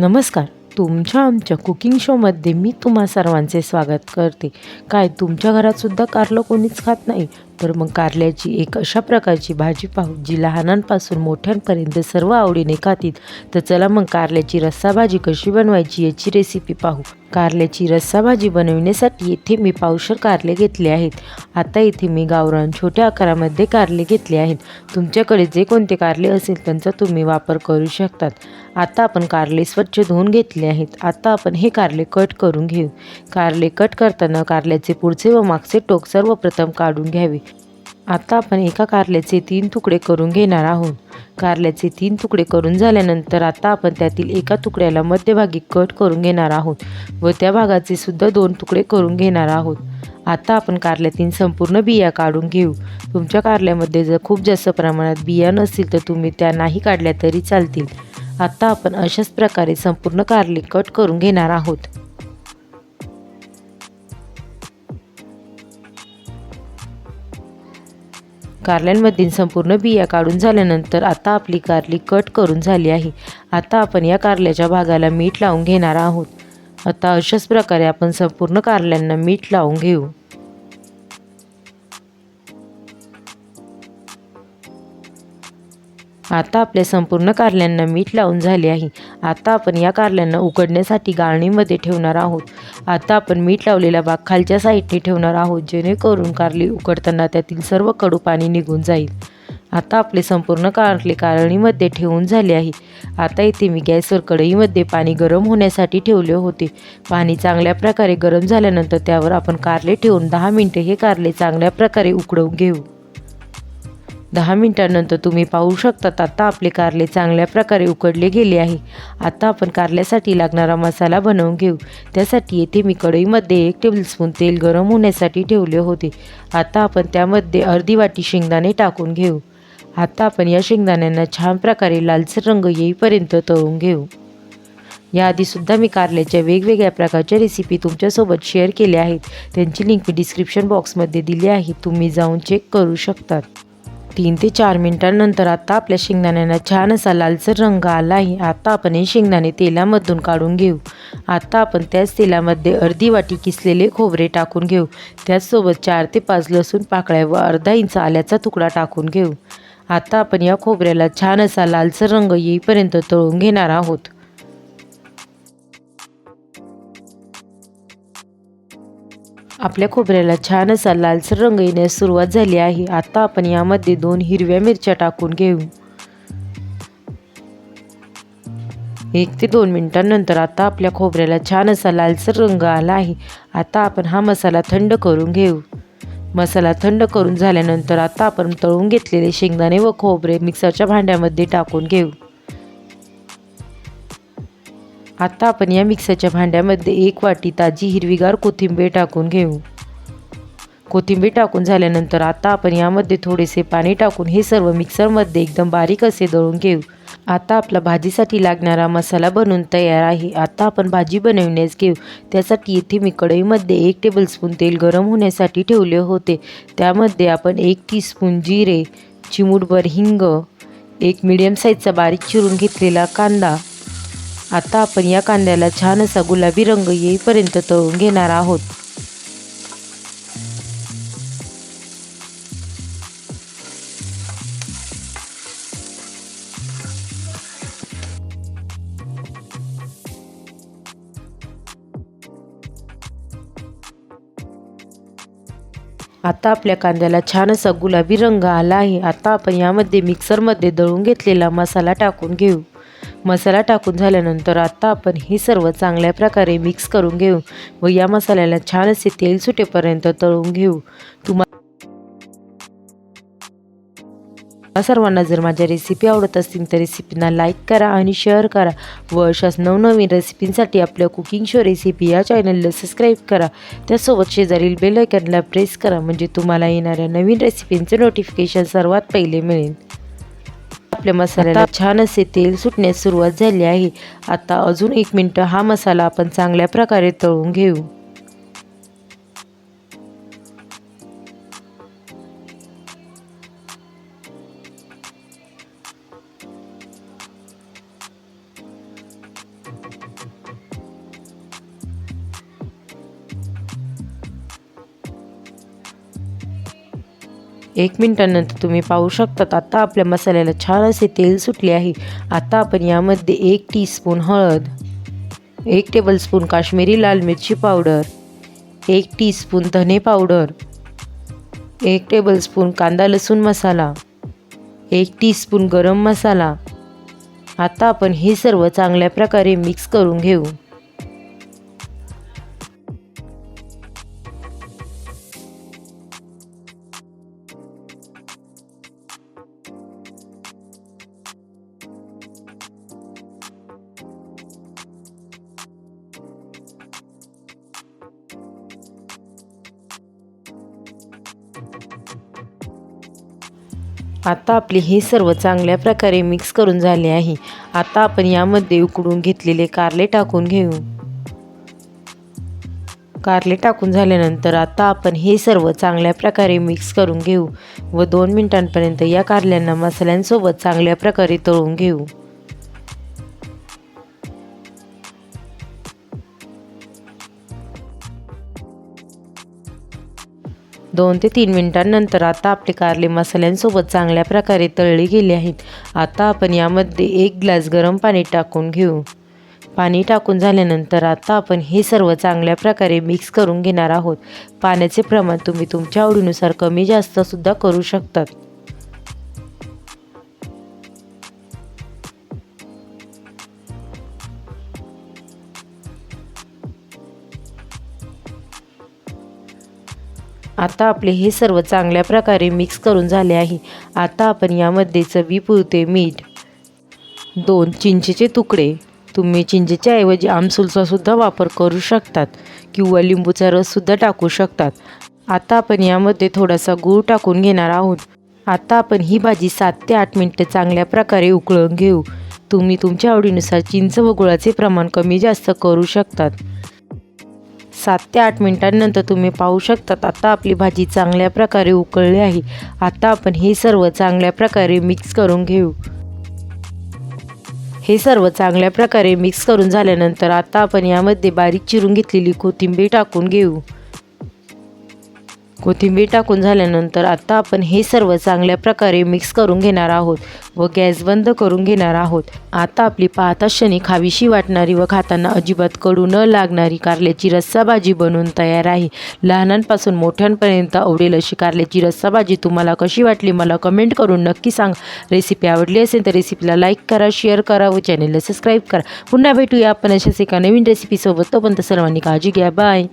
नमस्कार. तुमच्या आमच्या कुकिंग शोमध्ये मी तुम्हा सर्वांचे स्वागत करते. काय तुमच्या घरातसुद्धा कारलं कोणीच खात नाही? तर मग कारल्याची एक अशा प्रकारची भाजी पाहू जी लहानांपासून मोठ्यांपर्यंत सर्व आवडीने खातील. तर चला मग कारल्याची रस्सा भाजी कशी बनवायची याची रेसिपी पाहू. कारल्याची रस्सा भाजी बनवण्यासाठी इथे मी पावशर कारले घेतले आहेत. आता इथे मी गावरान छोट्या आकारामध्ये कारले घेतले आहेत. तुमच्याकडे जे कोणते कारले असेल त्यांचा तुम्ही वापर करू शकतात. आता आपण कारले स्वच्छ धुवून घेतले आहेत. आता आपण हे कारले कट करून घेऊ. कारले कट करताना कारल्याचे पुढचे व मागचे टोक सर्वप्रथम काढून घ्यावे. आता आपण एका कारल्याचे तीन तुकडे करून घेणार आहोत. कारल्याचे तीन तुकडे करून झाल्यानंतर आता आपण त्यातील एका तुकड्याला मध्यभागी कट करून घेणार आहोत व त्या भागाचे सुद्धा दोन तुकडे करून घेणार आहोत. आता आपण कारल्यातील संपूर्ण बिया काढून घेऊ. तुमच्या कारल्यामध्ये जर खूप जास्त प्रमाणात बिया नसतील तर तुम्ही त्या नाही काढल्या तरी चालतील. आता आपण अशाच प्रकारे संपूर्ण कारले कट करून घेणार आहोत. कारल्यांमधील संपूर्ण बिया काढून झाल्यानंतर आता आपली कारली कट करून झाली आहे. आता आपण या कारल्याच्या भागाला मीठ लावून घेणार आहोत. आता अशाच प्रकारे आपण संपूर्ण कारल्यांना मीठ लावून घेऊ. आता आपल्या संपूर्ण कारल्यांना मीठ लावून झाले आहे. आता आपण या कारल्यांना उकडण्यासाठी गाळणीमध्ये ठेवणार आहोत. आता आपण मीठ लावलेला भाग खालच्या साईडने ठेवणार आहोत जेणेकरून कारली उकडताना त्यातील सर्व कडू पाणी निघून जाईल. आता आपले संपूर्ण कारले कारणीमध्ये ठेवून झाले आहे. आता इथे मी गॅसवर कढईमध्ये पाणी गरम होण्यासाठी ठेवले होते. पाणी चांगल्या प्रकारे गरम झाल्यानंतर त्यावर आपण कारले ठेवून दहा मिनटे हे कारले चांगल्या प्रकारे उकडवून घेऊ. दहा मिनिटांनंतर तुम्ही पाहू शकतात आता आपले कारले चांगल्या प्रकारे उकडले गेले आहे. आता आपण कारल्यासाठी लागणारा मसाला बनवून घेऊ. त्यासाठी येथे मी कढईमध्ये एक टेबलस्पून तेल गरम होण्यासाठी ठेवले होते. आता आपण त्यामध्ये अर्धी वाटी शेंगदाणे टाकून घेऊ. आता आपण या शेंगदाण्यांना छान प्रकारे लालसर रंग येईपर्यंत तळून घेऊ. याआधीसुद्धा मी कारल्याच्या वेगवेगळ्या प्रकारच्या रेसिपी तुमच्यासोबत शेअर केल्या आहेत. त्यांची लिंक मी डिस्क्रिप्शन बॉक्समध्ये दिली आहे. तुम्ही जाऊन चेक करू शकतात. तीन ते चार मिनिटांनंतर आता आपल्या शेंगदाण्यांना छान असा लालसर रंग आला आहे. आता आपण हे शेंगदाणे तेलामधून काढून घेऊ. आता आपण त्याच तेलामध्ये अर्धी वाटी किसलेले खोबरे टाकून घेऊ. त्याचसोबत चार ते पाच लसूण पाकळ्या व अर्धा इंच आल्याचा तुकडा टाकून घेऊ. आता आपण या खोबऱ्याला छान असा लालसर रंग येईपर्यंत तळून घेणार आहोत. आपल्या खोबऱ्याला छान असा लालसर रंग येण्यास सुरुवात झाली आहे. आता आपण यामध्ये दोन हिरव्या मिरच्या टाकून घेऊ. एक ते दोन मिनिटांनंतर आता आपल्या खोबऱ्याला छान असा लालसर रंग आला आहे. आता आपण हा मसाला थंड करून घेऊ. मसाला थंड करून झाल्यानंतर आता आपण तळून घेतलेले शेंगदाणे व खोबरे मिक्सरच्या भांड्यामध्ये टाकून घेऊ. आता आपण या मिक्सरच्या भांड्यामध्ये एक वाटी ताजी हिरवीगार कोथिंबीर टाकून घेऊ. कोथिंबीर टाकून झाल्यानंतर आता आपण यामध्ये थोडेसे पाणी टाकून हे सर्व मिक्सरमध्ये एकदम बारीक असे दळून घेऊ. आता आपला भाजीसाठी लागणारा मसाला बनवून तयार आहे. आता आपण भाजी बनवण्यास घेऊ. त्यासाठी इथे मी कढईमध्ये एक टेबलस्पून तेल गरम होण्यासाठी ठेवले होते. त्यामध्ये आपण एक टीस्पून जिरे चिमूटभर हिंग एक मिडियम साईजचा बारीक चिरून घेतलेला कांदा आता आपण या कांद्याला छान असा गुलाबी रंग येईपर्यंत तळून घेणार आहोत. आता आपल्या कांद्याला छान असा गुलाबी रंग आला आहे. आता आपण यामध्ये मिक्सरमध्ये दळून घेतलेला मसाला टाकून घेऊ. मसाला टाकून झाल्यानंतर आत्ता आपण हे सर्व चांगल्या प्रकारे मिक्स करून घेऊ व या मसाल्याला छान असे तेल सुटेपर्यंत तळून घेऊ. तुम्हाला सर्वांना जर माझ्या रेसिपी आवडत असतील तर रेसिपींना लाईक करा आणि शेअर करा व अशाच नवनवीन रेसिपींसाठी आपल्या कुकिंग शो रेसिपी या चॅनलला सबस्क्राईब करा. त्यासोबत शेजारील बेल आयकनला प्रेस करा म्हणजे तुम्हाला येणाऱ्या नवीन रेसिपींचे नोटिफिकेशन सर्वात पहिले मिळेल. आपल्या मसाल्याला छान असे तेल सुटण्यास सुरुवात झाली आहे. आता अजून एक मिनटं हा मसाला आपण चांगल्या प्रकारे तळून घेऊ. एक मिनटानंतर तुम्ही पाहू शकतात. आता आपल्या मसाल्याला छान असे तेल सुटले आहे. आता आपण यामध्ये एक टीस्पून हळद एक टेबलस्पून काश्मीरी लाल मिरची पावडर एक टीस्पून धने पावडर एक टेबलस्पून कांदा लसूण मसाला एक टीस्पून गरम मसाला. आता आपण हे सर्व चांगल्या प्रकारे मिक्स करून घेऊ. आता आपले हे सर्व चांगल्या प्रकारे मिक्स करून झाले आहे. आता आपण यामध्ये उकडून घेतलेले कारले टाकून घेऊ. कारले टाकून झाल्यानंतर आता आपण हे सर्व चांगल्या प्रकारे मिक्स करून घेऊ व दोन मिनिटांपर्यंत या कारल्यांना मसाल्यांसोबत चांगल्या प्रकारे तळून घेऊ. दोन ते तीन मिनिटांनंतर आता आपले कारले मसाल्यांसोबत चांगल्या प्रकारे तळले गेले आहेत. आता आपण यामध्ये एक ग्लास गरम पाणी टाकून घेऊ. पाणी टाकून झाल्यानंतर आता आपण हे सर्व चांगल्या प्रकारे मिक्स करून घेणार आहोत. पाण्याचे प्रमाण तुम्ही तुमच्या आवडीनुसार कमी जास्तसुद्धा करू शकतात. आता आपले हे सर्व चांगल्या प्रकारे मिक्स करून झाले आहे. आता आपण यामध्ये चवीपुरते मीठ दोन चिंचेचे तुकडे. तुम्ही चिंचेच्या ऐवजी आमसुलचासुद्धा वापर करू शकतात किंवा लिंबूचा रससुद्धा टाकू शकतात. आता आपण यामध्ये थोडासा गूळ टाकून घेणार आहोत. आता आपण ही भाजी सात ते आठ मिनटं चांगल्या प्रकारे उकळून घेऊ. तुम्ही तुमच्या आवडीनुसार चिंच व गुळाचे प्रमाण कमी जास्त करू शकतात. सात ते आठ मिनिटांनंतर तुम्ही पाहू शकतात. आता आपली भाजी चांगल्या प्रकारे उकळली आहे. आता आपण हे सर्व चांगल्या प्रकारे मिक्स करून घेऊ. हे सर्व चांगल्या प्रकारे मिक्स करून झाल्यानंतर आता आपण यामध्ये बारीक चिरून घेतलेली कोथिंबीर टाकून घेऊ. कोथिंबीर टाकून झाल्यानंतर आता आपण हे सर्व चांगल्या प्रकारे मिक्स करून घेणार आहोत व गॅस बंद करून घेणार आहोत. आता आपली पाहता क्षणी खावीशी वाटणारी व खाताना अजिबात कडू न लागणारी कारल्याची रस्सा भाजी बनवून तयार आहे. लहानांपासून मोठ्यांपर्यंत आवडेल अशी कारल्याची रस्सा भाजी. तुम्हाला कशी वाटली मला कमेंट करून नक्की सांग. रेसिपी आवडली असेल तर रेसिपीला लाईक करा शेअर करा व चॅनेलला सबस्क्राईब करा. पुन्हा भेटूया आपण अशाच एका नवीन रेसिपीसोबत तोपर्यंत सर्वांनी काळजी घ्या. बाय